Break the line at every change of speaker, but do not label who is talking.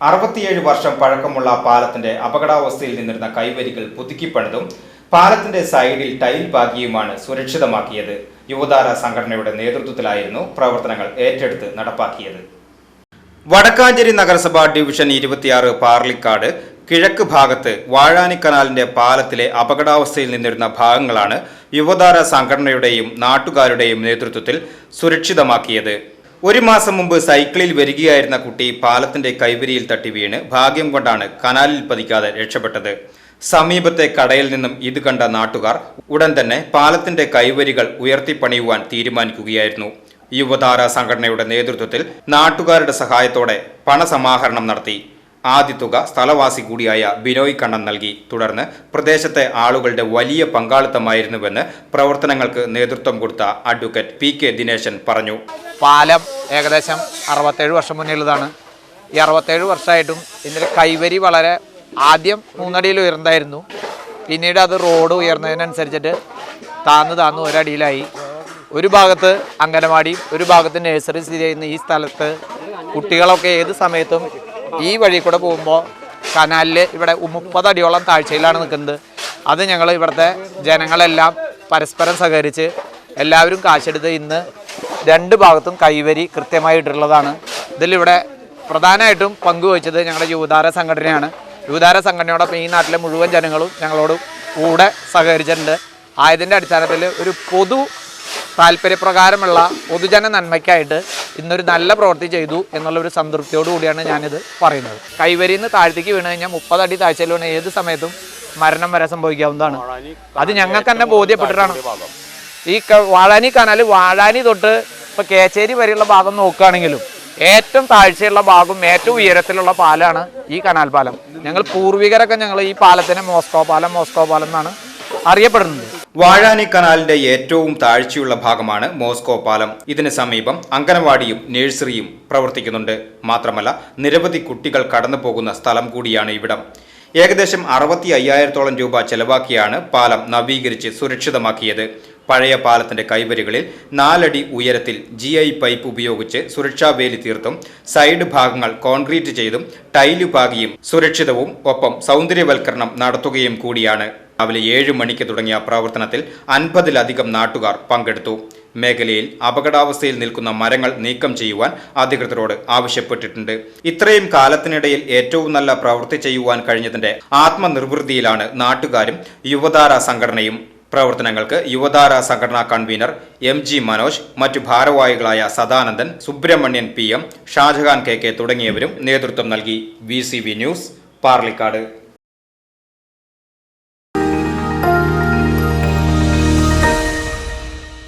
അറുപത്തിയേഴ് വർഷം പഴക്കമുള്ള പാലത്തിന്റെ അപകടാവസ്ഥയിൽ നിന്നിരുന്ന കൈവരികൾ പുതുക്കിപ്പണിതും പാലത്തിന്റെ സൈഡിൽ ടൈൽ പാകിയുമാണ് സുരക്ഷിതമാക്കിയത്. യുവതാര സംഘടനയുടെ നേതൃത്വത്തിലായിരുന്നു പ്രവർത്തനങ്ങൾ ഏറ്റെടുത്ത് നടപ്പാക്കിയത്. വടക്കാഞ്ചേരി നഗരസഭാ ഡിവിഷൻ ഇരുപത്തിയാറ് പാർലിക്കാട് കിഴക്ക് ഭാഗത്ത് വാഴാനിക്കനാലിന്റെ പാലത്തിലെ അപകടാവസ്ഥയിൽ നിന്നിരുന്ന ഭാഗങ്ങളാണ് യുവതാര സംഘടനയുടെയും നാട്ടുകാരുടെയും നേതൃത്വത്തിൽ സുരക്ഷിതമാക്കിയത്. ഒരു മാസം മുമ്പ് സൈക്കിളിൽ വരികയായിരുന്ന കുട്ടി പാലത്തിന്റെ കൈവരിയിൽ തട്ടി വീണ് ഭാഗ്യം കൊണ്ടാണ് കനാലിൽ പതിക്കാതെ രക്ഷപ്പെട്ടത്. സമീപത്തെ കടയിൽ നിന്നും ഇത് കണ്ട നാട്ടുകാർ ഉടൻ തന്നെ പാലത്തിന്റെ കൈവരികൾ ഉയർത്തിപ്പണിയുവാൻ തീരുമാനിക്കുകയായിരുന്നു. യുവതാര സംഘടനയുടെ നേതൃത്വത്തിൽ നാട്ടുകാരുടെ സഹായത്തോടെ പണസമാഹരണം നടത്തി. ആദ്യ തുക സ്ഥലവാസി കൂടിയായ ബിനോയ് കണ്ണൻ നൽകി. തുടർന്ന് പ്രദേശത്തെ ആളുകളുടെ വലിയ പങ്കാളിത്തമായിരുന്നുവെന്ന് പ്രവർത്തനങ്ങൾക്ക് നേതൃത്വം കൊടുത്ത അഡ്വക്കേറ്റ് പി കെ ദിനേശൻ പറഞ്ഞു.
പാലം ഏകദേശം അറുപത്തേഴ് വർഷം മുന്നിലുള്ളതാണ്. ഈ അറുപത്തേഴ് വർഷമായിട്ടും ഇതിന്റെ കൈവരി വളരെ ആദ്യം മൂന്നടിയിൽ ഉയർന്നായിരുന്നു പിന്നീട് അത് റോഡ് ഉയർന്നതിനനുസരിച്ചിട്ട് താന്ന് താന്ന് ഒരടിയിലായി. ഒരു ഭാഗത്ത് അംഗനവാടി ഒരു ഭാഗത്ത് നഴ്സറി സ്ഥിതി ചെയ്യുന്ന ഈ സ്ഥലത്ത് കുട്ടികളൊക്കെ ഏത് സമയത്തും ഈ വഴി കൂടെ പോകുമ്പോൾ കനാലിൽ ഇവിടെ മുപ്പത് അടിയോളം താഴ്ചയിലാണ് നിൽക്കുന്നത്. അത് ഞങ്ങൾ ഇവിടുത്തെ ജനങ്ങളെല്ലാം പരസ്പരം സഹകരിച്ച് എല്ലാവരും കാശെടുത്ത് ഇന്ന് രണ്ട് ഭാഗത്തും കൈവരി കൃത്യമായിട്ടുള്ളതാണ് ഇതിലിവിടെ പ്രധാനമായിട്ടും പങ്കുവച്ചത് ഞങ്ങളുടെ യുവതാര സംഘടനയാണ്. യുവതാര സംഘടനയോടൊപ്പം ഈ നാട്ടിലെ മുഴുവൻ ജനങ്ങളും ഞങ്ങളോട് കൂടെ സഹകരിച്ചിട്ടുണ്ട്. ആയതിന്റെ അടിസ്ഥാനത്തിൽ ഒരു പൊതു താല്പര്യപ്രകാരമുള്ള പൊതുജന നന്മയ്ക്കായിട്ട് ഇന്നൊരു നല്ല പ്രവൃത്തി ചെയ്തു എന്നുള്ള ഒരു സംതൃപ്തിയോട് കൂടിയാണ് ഞാനിത് പറയുന്നത്. കൈവരിയിൽ നിന്ന് താഴ്ത്തേക്ക് വീണ് കഴിഞ്ഞാൽ മുപ്പത് അടി താഴ്ചയിൽ വീണ് ഏത് സമയത്തും മരണം വരെ സംഭവിക്കാവുന്നതാണ്. അത് ഞങ്ങൾക്ക് തന്നെ ബോധ്യപ്പെട്ടിട്ടാണ്. ഈ വാഴാനി കനാൽ വാഴാനി തൊട്ട് ഇപ്പൊ കേച്ചേരി വരെയുള്ള ഭാഗം നോക്കുകയാണെങ്കിലും ഏറ്റവും താഴ്ചയുള്ള ഭാഗം ഏറ്റവും ഉയരത്തിലുള്ള പാലാണ് ഈ കനാൽ പാലം. ഞങ്ങൾ പൂർവികരൊക്കെ ഞങ്ങൾ ഈ പാലത്തിനെ മോസ്കോ പാലം മോസ്കോ പാലം എന്നാണ് അറിയപ്പെടുന്നത്.
വാഴാനി കനാലിന്റെ ഏറ്റവും താഴ്ചയുള്ള ഭാഗമാണ് മോസ്കോ പാലം. ഇതിന് സമീപം അംഗനവാടിയും നഴ്സറിയും പ്രവർത്തിക്കുന്നുണ്ട്. മാത്രമല്ല നിരവധി കുട്ടികൾ കടന്നു പോകുന്ന സ്ഥലം കൂടിയാണ് ഇവിടം. ഏകദേശം അറുപത്തി അയ്യായിരത്തോളം രൂപ ചെലവാക്കിയാണ് പാലം നവീകരിച്ച് സുരക്ഷിതമാക്കിയത്. പഴയ പാലത്തിന്റെ കൈവരികളിൽ നാലടി ഉയരത്തിൽ ജി ഐ പൈപ്പ് ഉപയോഗിച്ച് സുരക്ഷാ വേലി തീർത്തും സൈഡ് ഭാഗങ്ങൾ കോൺക്രീറ്റ് ചെയ്തും ടൈലു പാകിയും സുരക്ഷിതവും ഒപ്പം സൗന്ദര്യവൽക്കരണം നടത്തുകയും കൂടിയാണ്. രാവിലെ ഏഴ് മണിക്ക് തുടങ്ങിയ പ്രവർത്തനത്തിൽ അൻപതിലധികം നാട്ടുകാർ പങ്കെടുത്തു. മേഖലയിൽ അപകടാവസ്ഥയിൽ നിൽക്കുന്ന മരങ്ങൾ നീക്കം ചെയ്യുവാൻ അധികൃതരോട് ആവശ്യപ്പെട്ടിട്ടുണ്ട്. ഇത്രയും കാലത്തിനിടയിൽ ഏറ്റവും നല്ല പ്രവൃത്തി ചെയ്യുവാൻ കഴിഞ്ഞതിന്റെ ആത്മനിർവൃത്തിയിലാണ് നാട്ടുകാരും യുവതാര സംഘടനയും. പ്രവർത്തനങ്ങൾക്ക് യുവതാര സംഘടനാ കൺവീനർ എം ജി മനോജ് മറ്റു ഭാരവാഹികളായ Sadanandan Subrahmanyan P M Shajahan K K തുടങ്ങിയവരും നേതൃത്വം നൽകി. V news Parlikkad.